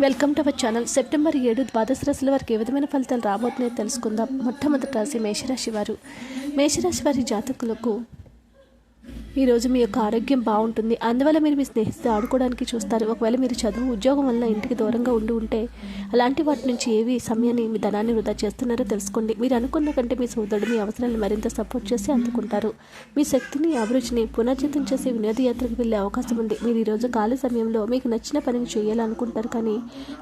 Welcome to our channel September ఏడు ద్వాదశ రాశుల వారికి ఏ విధమైన ఫలితాలు రాబోతున్నాయో తెలుసుకుందాం. మొట్టమొదటి రాశి మేషరాశి వారు. మేషరాశి వారి జాతకులకు ఈరోజు మీ యొక్క ఆరోగ్యం బాగుంటుంది. అందువల్ల మీరు మీ స్నేహితులు ఆడుకోవడానికి చూస్తారు. ఒకవేళ మీరు చదువు ఉద్యోగం వల్ల ఇంటికి దూరంగా ఉండి ఉంటే అలాంటి వాటి నుంచి ఏవి సమయాన్ని మీ ధనాన్ని వృధా చేస్తున్నారో తెలుసుకోండి. మీరు అనుకున్న కంటే మీ సోదరుడు మీ అవసరాలను మరింత సపోర్ట్ చేసి అందుకుంటారు. మీ శక్తిని అభిరుచిని పునర్జితం చేసి వినోదయాత్రకు వెళ్ళే అవకాశం ఉంది. మీరు ఈరోజు ఖాళీ సమయంలో మీకు నచ్చిన పనిని చేయాలనుకుంటారు కానీ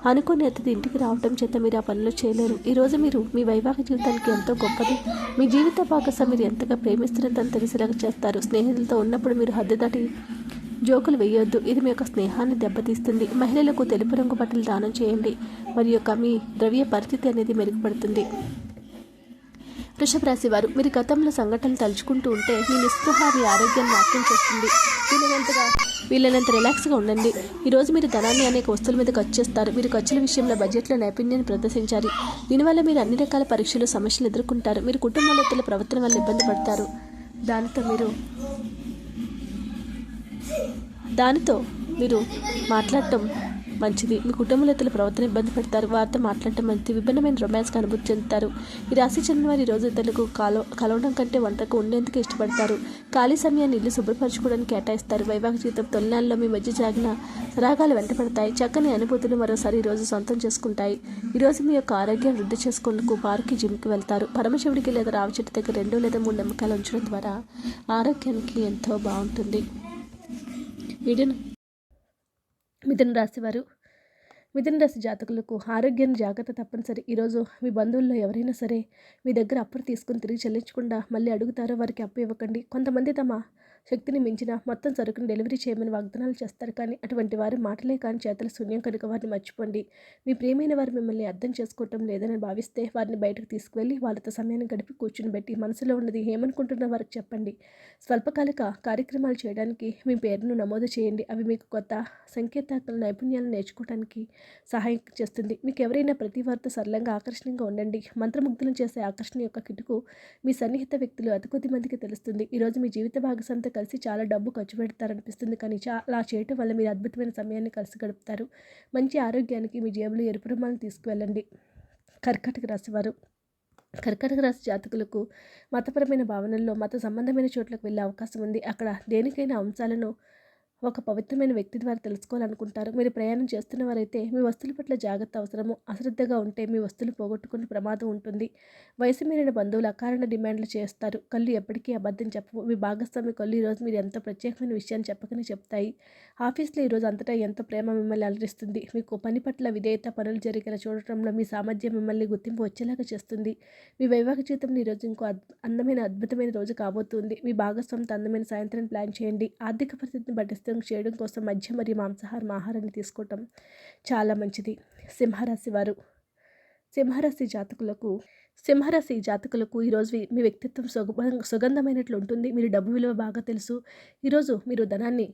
అనుకునే అతిథి ఇంటికి రావడం చేత మీరు ఆ పనులు చేయలేరు. ఈరోజు మీరు మీ వైవాహిక జీవితానికి ఎంతో గొప్పది. మీ జీవిత భాగస్వామి మీరు ఎంతగా ప్రేమిస్తున్నదని తెలిసేలాగా చేస్తారు. స్నేహితులతో ఉన్నప్పుడు మీరు హద్దు దాటి జోకులు వేయొద్దు. ఇది మీ యొక్క స్నేహాన్ని దెబ్బతీస్తుంది. మహిళలకు తెలుపు రంగు బట్టలు దానం చేయండి. మరియు యొక్క మీ ద్రవ్య పరిస్థితి అనేది మెరుగుపడుతుంది. వృషభ రాశి వారు మీరు గతంలో సంఘటనలు తలుచుకుంటూ ఉంటే మీ నిస్పృహ మీ ఆరోగ్యాన్ని నాశనం చేస్తుంది. వీలైనంతగా వీలైనంత రిలాక్స్గా ఉండండి. ఈరోజు మీరు ధనాన్ని అనేక వస్తువుల మీద ఖర్చు చేస్తారు. మీరు ఖర్చుల విషయంలో బడ్జెట్లో నైపుణ్యాన్ని ప్రదర్శించాలి. దీనివల్ల మీరు అన్ని రకాల పరీక్షలు సమస్యలు ఎదుర్కొంటారు. మీరు కుటుంబంలో ప్రవర్తన వల్ల ఇబ్బంది పడతారు. దానితో మీరు దానితో మీరు మాట్లాడటం మంచిది. మీ కుటుంబలతల ప్రవర్తన ఇబ్బంది పెడతారు. వారితో మాట్లాడటం మంచిది. విభిన్నమైన రొమాన్స్కి అనుభూతి చెందుతారు. ఈ రాశి చెందిన వారి రోజు ఇతరులకు కాల కలవడం కంటే వంటకు ఉండేందుకు ఇష్టపడతారు. ఖాళీ సమయాన్ని ఇల్లు శుభ్రపరచుకోవడానికి కేటాయిస్తారు. వైవాహిక జీవితం తొలినాల్లో మీ మధ్య జాగిన సరాగాలు వెంట పడతాయి. చక్కని అనుభూతులు మరోసారి ఈరోజు రోజు సొంతం చేసుకుంటాయి. ఈరోజు మీ యొక్క ఆరోగ్యం వృద్ధి చేసుకునేందుకు పార్కి జిమ్కి వెళ్తారు. పరమశివుడికి లేదా రావి చెట్టు దగ్గర రెండు లేదా మూడు నమ్మకాలు ఉంచడం ద్వారా ఆరోగ్యానికి ఎంతో బాగుంటుంది. వీడియోను మిథున రాశి వారు మిథున రాశి జాతకులకు ఆరోగ్యాన్ని జాగ్రత్త తప్పనిసరి. ఈరోజు మీ బంధువుల్లో ఎవరైనా సరే మీ దగ్గర అప్పులు తీసుకుని తిరిగి చెల్లించకుండా మళ్ళీ అడుగుతారో వారికి అప్పు ఇవ్వకండి. కొంతమంది తమ శక్తిని మించిన మొత్తం సరుకును డెలివరీ చేయమని వాగ్దానాలు చేస్తారు. కానీ అటువంటి వారి మాటలే కానీ చేతల శూన్యం కనుక వారిని మర్చిపోండి. మీ ప్రియమైన వారు మిమ్మల్ని అర్థం చేసుకోవటం లేదని భావిస్తే వారిని బయటకు తీసుకువెళ్ళి వాళ్ళతో సమయాన్ని గడిపి కూర్చుని పెట్టి మనసులో ఉన్నది ఏమనుకుంటున్న వారికి చెప్పండి. స్వల్పకాలిక కార్యక్రమాలు చేయడానికి మీ పేరును నమోదు చేయండి. అవి మీకు కొత్త సంకేతాల నైపుణ్యాలను నేర్చుకోవడానికి సహాయం చేస్తుంది. మీకు ఎవరైనా ప్రతి వారితో సరళంగా ఆకర్షణీయంగా ఉండండి. మంత్రముగ్ధులను చేసే ఆకర్షణ యొక్క కిటుకు మీ సన్నిహిత వ్యక్తులు అతి కొద్ది మందికి తెలుస్తుంది. ఈరోజు మీ జీవిత భాగస్వామితో కలిసి చాలా డబ్బు ఖర్చు పెడతారనిపిస్తుంది. కానీ అలా చేయటం వల్ల మీరు అద్భుతమైన సమయాన్ని కలిసి గడుపుతారు. మంచి ఆరోగ్యానికి మీ జేబులో ఎరుపు రుమాలను తీసుకువెళ్ళండి. కర్కాటక రాశి వారు. కర్కాటక రాశి జాతకులకు మతపరమైన భావనల్లో మత సంబంధమైన చోట్లకు వెళ్ళే అవకాశం ఉంది. అక్కడ దేనికైనా అంశాలను ఒక పవిత్రమైన వ్యక్తి ద్వారా తెలుసుకోవాలనుకుంటారు. మీరు ప్రయాణం చేస్తున్న వారైతే మీ వస్తువుల పట్ల జాగ్రత్త అవసరము. అశ్రద్ధగా ఉంటే మీ వస్తువులు పోగొట్టుకునే ప్రమాదం ఉంటుంది. వయసు మీరిన బంధువులు అకారణ డిమాండ్లు చేస్తారు. కళ్ళు ఎప్పటికీ అబద్ధం చెప్పవు. మీ భాగస్వామి కళ్ళు ఈరోజు మీరు ఎంతో ప్రత్యేకమైన విషయాన్ని చెప్పకనే చెప్తాయి. ఆఫీస్లో ఈరోజు అంతటా ఎంతో ప్రేమ మిమ్మల్ని అలరిస్తుంది. మీకు పని పట్ల విధేయత పనులు జరిగేలా చూడటంలో మీ సామర్థ్యం మిమ్మల్ని గుర్తింపు వచ్చేలాగా చేస్తుంది. మీ వైవాహిక జీవితంలో ఈరోజు ఇంకో అందమైన అద్భుతమైన రోజు కాబోతుంది. మీ భాగస్వామితో అందమైన సాయంత్రం ప్లాన్ చేయండి. ఆర్థిక పరిస్థితిని పటిష్టం చేయడం కోసం మధ్య మరియు మాంసాహారం ఆహారాన్ని తీసుకోవటం చాలా మంచిది. సింహరాశి వారు. సింహరాశి జాతకులకు సింహరాశి జాతకులకు ఈరోజు మీ వ్యక్తిత్వం సుగ సుగంధమైనట్లు ఉంటుంది. మీరు డబ్బు విలువ బాగా తెలుసు. ఈరోజు మీరు ధనాన్ని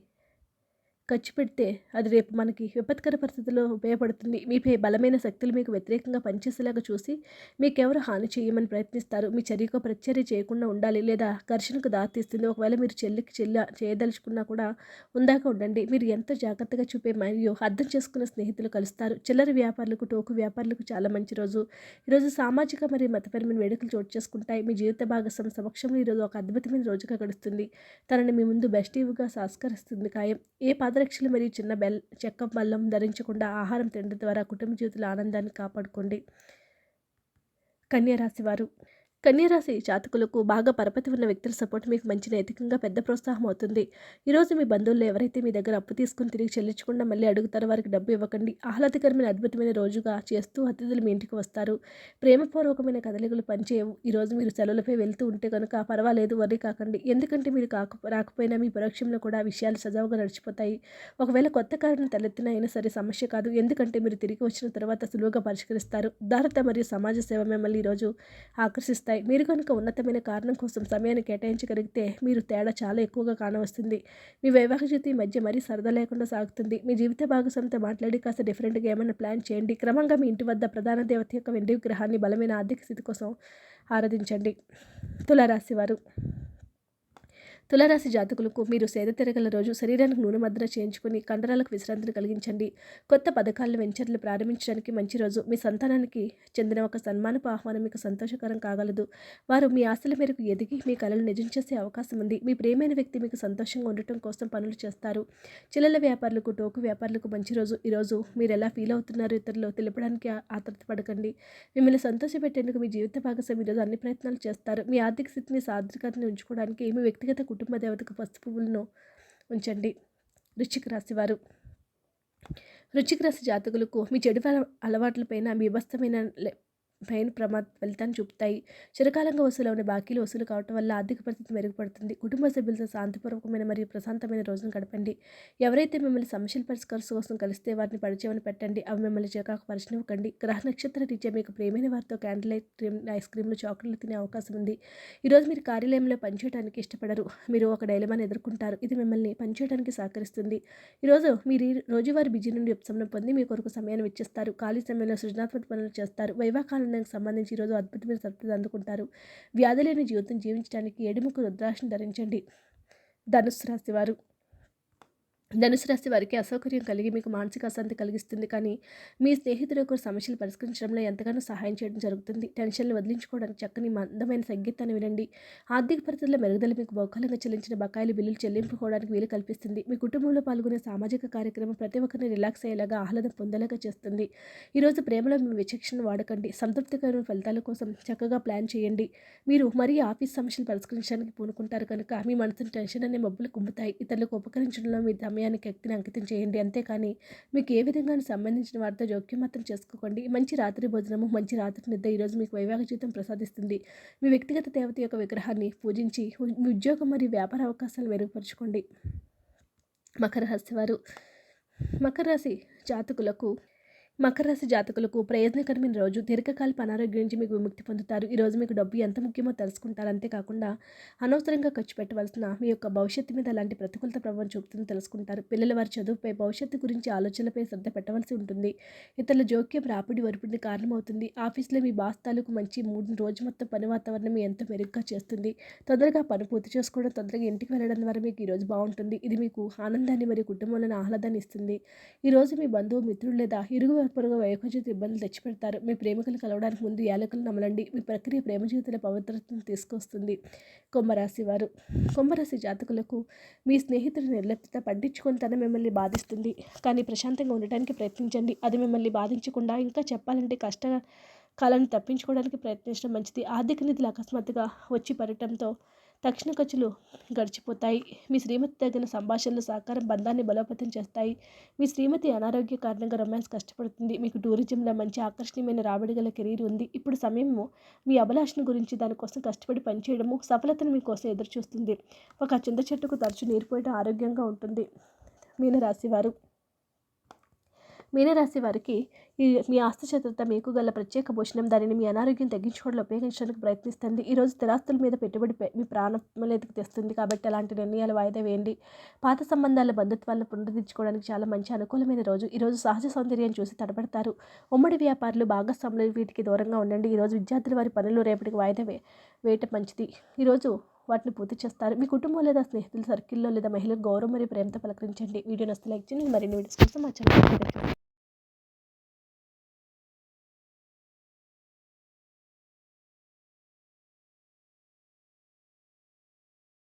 ఖర్చు పెడితే అది రేపు మనకి విపత్కర పరిస్థితుల్లో ఉపయోగపడుతుంది. మీపై బలమైన శక్తులు మీకు వ్యతిరేకంగా పనిచేసేలాగా చూసి మీకెవరు హాని చేయమని ప్రయత్నిస్తారు? మీ చర్యకు ప్రత్యర్య చేయకుండా ఉండాలి లేదా ఘర్షణకు దారితీస్తుంది. ఒకవేళ మీరు చెల్లికి చెల్ల చేయదలుచుకున్నా కూడా ఉందాక ఉండండి. మీరు ఎంత జాగ్రత్తగా చూపే మరియు అర్థం చేసుకున్న స్నేహితులు కలుస్తారు. చిల్లర వ్యాపారులకు టోకు వ్యాపారులకు చాలా మంచి రోజు. ఈరోజు సామాజిక మరియు మతపరమైన వేడుకలు చోటు చేసుకుంటాయి. మీ జీవిత భాగస్వామి సమక్షంలో ఈరోజు ఒక అద్భుతమైన రోజుగా గడుస్తుంది. తనని మీ ముందు బెస్టీవ్గా సంస్కరిస్తుంది ఖాయం. ఏ పాద పాదరక్షలు మరియు చిన్న బెల్ చెక్క బల్లం ధరించకుండా ఆహారం తినడం ద్వారా కుటుంబ జీవితంలో ఆనందాన్ని కాపాడుకోండి. కన్యరాశి వారు కన్యరాశి జాతకులకు బాగా పరపతి ఉన్న వ్యక్తుల సపోర్ట్ మీకు మంచి నైతికంగా పెద్ద ప్రోత్సాహం అవుతుంది. ఈరోజు మీ బంధువులు ఎవరైతే మీ దగ్గర అప్పు తీసుకుని తిరిగి చెల్లించకుండా మళ్ళీ అడుగుతారో వారికి డబ్బు ఇవ్వకండి. ఆహ్లాదకరమైన అద్భుతమైన రోజుగా చేస్తూ అతిథులు మీ ఇంటికి వస్తారు. ప్రేమపూర్వకమైన కదలికలు పనిచేయవు. ఈరోజు మీరు సెలవులపై వెళ్తూ ఉంటే కనుక పర్వాలేదు వర్రీ కాకండి. ఎందుకంటే మీరు కాక రాకపోయినా మీ పరోక్షంలో కూడా విషయాలు సజావుగా నడిచిపోతాయి. ఒకవేళ కొత్త కారణం తలెత్తిన అయినా సరే సమస్య కాదు. ఎందుకంటే మీరు తిరిగి వచ్చిన తర్వాత సులువుగా పరిష్కరిస్తారు. ఉదారత మరియు సమాజ సేవ మిమ్మల్ని ఈరోజు ఆకర్షిస్తారు వస్తాయి. మీరు కనుక ఉన్నతమైన కారణం కోసం సమయాన్ని కేటాయించగలిగితే మీరు తేడా చాలా ఎక్కువగా కానవస్తుంది. మీ వైవాహిక జీవితం మధ్య మరీ సరదా లేకుండా సాగుతుంది. మీ జీవిత భాగస్వామితో మాట్లాడి కాస్త డిఫరెంట్గా ఏమైనా ప్లాన్ చేయండి. క్రమంగా మీ ఇంటి వద్ద ప్రధాన దేవత యొక్క వెండి విగ్రహాన్ని బలమైన ఆర్థిక స్థితి కోసం ఆరాధించండి. తులారాశి వారు తులరాశి జాతకులకు మీరు సేద తిరగల రోజు శరీరానికి నూనె మద్ర చేయించుకుని కండరాలకు విశ్రాంతిని కలిగించండి. కొత్త పథకాలను వెంచర్లు ప్రారంభించడానికి మంచి రోజు. మీ సంతానానికి చెందిన ఒక సన్మానపు ఆహ్వానం మీకు సంతోషకరం కాగలదు. వారు మీ ఆశల మేరకు ఎదిగి మీ కళలు నిజం చేసే అవకాశం ఉంది. మీ ప్రేమైన వ్యక్తి మీకు సంతోషంగా ఉండటం కోసం పనులు చేస్తారు. చిల్లల వ్యాపారులకు టోకు వ్యాపారులకు మంచి రోజు. ఈరోజు మీరు ఎలా ఫీల్ అవుతున్నారు ఇతరులు తెలపడానికి ఆ- ఆత్రతపడకండి మిమ్మల్ని సంతోషపెట్టేందుకు మీ జీవిత భాగస్వామి ఈరోజు అన్ని ప్రయత్నాలు చేస్తారు. మీ ఆర్థిక స్థితిని సాధికారతని ఉంచుకోవడానికి మీ వ్యక్తిగత కుటుంబ దేవతకు పసుపు పువ్వులను ఉంచండి. వృశ్చిక రాశి వారు. వృశ్చిక రాశి జాతకులకు మీ చెడు అలవాట్లపైన మీ బస్తమైన పైన ప్రమాద ఫలితాన్ని చూపుతాయి. చిరకాలంగా వసూలైన బాకీలు వసూలు కావటం వల్ల ఆర్థిక పరిస్థితి మెరుగుపడుతుంది. కుటుంబ సభ్యులతో శాంతిపూర్వకమైన మరియు ప్రశాంతమైన రోజును గడపండి. ఎవరైతే మిమ్మల్ని సమస్యల పరిష్కారం కోసం కలిస్తే వారిని పరిచయం పెట్టండి. అవి మిమ్మల్ని చికాకు పరిచినవ్వకండి గ్రహ నక్షత్ర రీత్యా మీకు ప్రేమైన వారితో క్యాండిల్ లైట్ క్రీమ్ ఐస్ క్రీమ్లు చాక్లెట్లు తినే అవకాశం ఉంది. ఈరోజు మీరు కార్యాలయంలో పనిచేయడానికి ఇష్టపడరు. మీరు ఒక డైలమాని ఎదుర్కొంటారు. ఇది మిమ్మల్ని పనిచేయడానికి సహకరిస్తుంది. ఈరోజు మీరు రోజువారీ బిజీ నుండి ఉపశమనం పొంది మీ కొరకు సమయాన్ని ఇచ్చేస్తారు ఖాళీ సమయంలో సృజనాత్మక పనులు చేస్తారు. వైవాహానికి సంబంధించి ఈరోజు అద్భుతమైన సర్ప్రైజ్ అందుకుంటారు. వ్యాధి లేని జీవితం జీవించడానికి ఏడుముకు రుద్రాక్షను ధరించండి. ధనుస్సు రాశివారు ధనుసు రాశి వారికి అసౌకర్యం కలిగి మీకు మానసిక అశాంతి కలిగిస్తుంది. కానీ మీ స్నేహితులకు సమస్యలు పరిష్కరించడంలో ఎంతగానో సహాయం చేయడం జరుగుతుంది. టెన్షన్లు వదిలించుకోవడానికి చక్కని మందమైన సంగీతాన్ని వినండి. ఆర్థిక పరిస్థితుల మెరుగుదల మీకు బౌకాలంగా చెల్లించిన బకాయిలు బిల్లులు చెల్లింపుకోవడానికి వీలు కల్పిస్తుంది. మీ కుటుంబంలో పాల్గొనే సామాజిక కార్యక్రమం ప్రతి ఒక్కరిని రిలాక్స్ అయ్యేలాగా ఆహ్లాదం పొందేలాగా చేస్తుంది. ఈరోజు ప్రేమలో మీ విచక్షణ వాడకండి. సంతృప్తికరమైన ఫలితాల కోసం చక్కగా ప్లాన్ చేయండి. మీరు మరీ ఆఫీస్ సమస్యలు పరిష్కరించడానికి పూనుకుంటారు కనుక మీ మనసును టెన్షన్ అనే మబ్బులు కుంపుతాయి. ఇతరులకు ఉపకరించడంలో మీ సమయానికి వ్యక్తిని అంకితం చేయండి. అంతేకాని మీకు ఏ విధంగా సంబంధించిన వారితో జోక్యం మాత్రం చేసుకోకండి. మంచి రాత్రి భోజనము మంచి రాత్రి నిద్ర ఈరోజు మీకు వైవాహిక జీవితం ప్రసాదిస్తుంది. మీ వ్యక్తిగత దేవత యొక్క విగ్రహాన్ని పూజించి మీ ఉద్యోగం మరియు వ్యాపార అవకాశాలు మెరుగుపరచుకోండి. మకర రాశి వారు మకర రాశి జాతకులకు మకర రాశి జాతకులకు ప్రయోజనకరమైన రోజు దీర్ఘకాలిక అనారోగ్యం నుంచి మీకు విముక్తి పొందుతారు. ఈరోజు మీకు డబ్బు ఎంత ముఖ్యమో తెలుసుకుంటారు. అంతేకాకుండా అనవసరంగా ఖర్చు పెట్టవలసిన మీ యొక్క భవిష్యత్తు మీద అలాంటి ప్రతికూలత ప్రభావం చూపుతుందని తెలుసుకుంటారు. పిల్లల వారి చదువుపై భవిష్యత్తు గురించి ఆలోచనలపై శ్రద్ధ పెట్టవలసి ఉంటుంది. ఇతరుల జోక్యం రాపిడి వరపిడి కారణమవుతుంది. ఆఫీస్లో మీ బాస్ తాలూకు మంచి మూడు రోజు మొత్తం పని వాతావరణం ఎంతో మెరుగ్గా చేస్తుంది. తొందరగా పని పూర్తి చేసుకోవడం తొందరగా ఇంటికి వెళ్ళడం ద్వారా మీకు ఈరోజు బాగుంటుంది. ఇది మీకు ఆనందాన్ని మరియు కుటుంబంలోని ఆహ్లాదాన్ని ఇస్తుంది. ఈరోజు మీ బంధువు మిత్రులు లేదా ఇరుగు పొరుగు వైకుంఠ ఇబ్బందులు తెచ్చిపెడతారు. మీ ప్రేమికులు కలవడానికి ముందు యాలకులు నమలండి. మీ ప్రక్రియ ప్రేమ జీవితంలో పవిత్రతను తీసుకొస్తుంది. కుంభరాశి వారు. కుంభరాశి జాతకులకు మీ స్నేహితుడి నిర్లిప్త పట్టించుకొని తన మిమ్మల్ని బాధిస్తుంది. కానీ ప్రశాంతంగా ఉండటానికి ప్రయత్నించండి. అది మిమ్మల్ని బాధించకుండా ఇంకా చెప్పాలంటే కష్ట కాలాన్ని తప్పించుకోవడానికి ప్రయత్నించడం మంచిది. ఆర్థిక నిధులు అకస్మాత్తుగా వచ్చి పడటంతో తక్షణ ఖర్చులు గడిచిపోతాయి. మీ శ్రీమతి తగిన సంభాషణలు సహకారం బంధాన్ని బలోపేతం చేస్తాయి. మీ శ్రీమతి అనారోగ్య కారణంగా రొమాన్స్ కష్టపడుతుంది. మీకు టూరిజంలో మంచి ఆకర్షణీయమైన రాబడి గల కెరీర్ ఉంది. ఇప్పుడు సమయము మీ అభిలాషణ గురించి దానికోసం కష్టపడి పనిచేయడము సఫలతను మీకోసం ఎదురు చూస్తుంది ఒక చింత చెట్టుకు తరచు నీరు పోయడం ఆరోగ్యంగా ఉంటుంది. మీన వారు మీనరాశి వారికి ఈ మీ ఆస్తశత్రుత మీకు గల ప్రత్యేక భోజనం దానిని మీ అనారోగ్యం తగ్గించుకోవడంలో ఉపయోగించడానికి ప్రయత్నిస్తుంది. ఈరోజు స్థిరాస్తుల మీద పెట్టుబడి మీ ప్రాణం తెస్తుంది కాబట్టి అలాంటి నిర్ణయాలు వాయిదా వేయండి. పాత సంబంధాల బంధుత్వాలను పునరుద్ధరించుకోవడానికి చాలా మంచి అనుకూలమైన రోజు. ఈరోజు సహజ సౌందర్యం చూసి తడబడతారు. ఉమ్మడి వ్యాపారులు భాగస్వాములు వీటికి దూరంగా ఉండండి. ఈరోజు విద్యార్థులు వారి పనులు రేపటికి వాయిదా వే వేయటం మంచిది. ఈరోజు వాటిని పూర్తి చేస్తారు. మీ కుటుంబం లేదా స్నేహితుల సర్కిల్లో లేదా మహిళలు గౌరవం మరియు ప్రేమతో పలకరించండి. వీడియో నస్తే లైక్ చేయండి. మరిన్ని వీడియోస్ కోసం మా ఛానల్